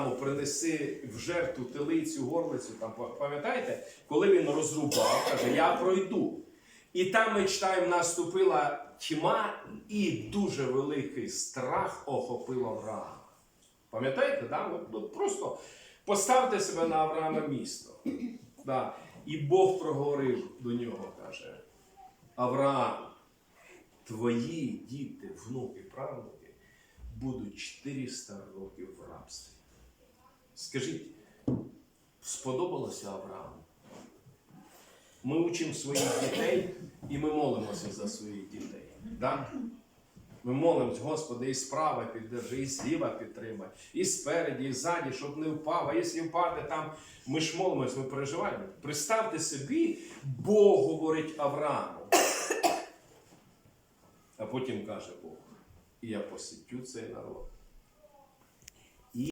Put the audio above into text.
Аврааму принеси в жертву телицю, горлицю. Там пам'ятаєте, коли він розрубав, каже, я пройду. І там ми читаємо, наступила тьма, і дуже великий страх охопив Авраама. Пам'ятаєте, да? От просто поставте себе на Авраама місто. Да. І Бог проговорив до нього, каже: Авраам, твої діти, внуки, правнуки будуть 400 років в рабстві. Скажіть, сподобалося Аврааму? Ми учимо своїх дітей і ми молимося за своїх дітей. Да? Ми молимось, Господи, і справа піддержи, і зліва підтримай, і спереді, і ззаді, щоб не впав. А якщо впаде там, ми ж молимось, ми переживаємо. Представте собі, Бог говорить Аврааму. А потім каже Бог, і я посітю цей народ.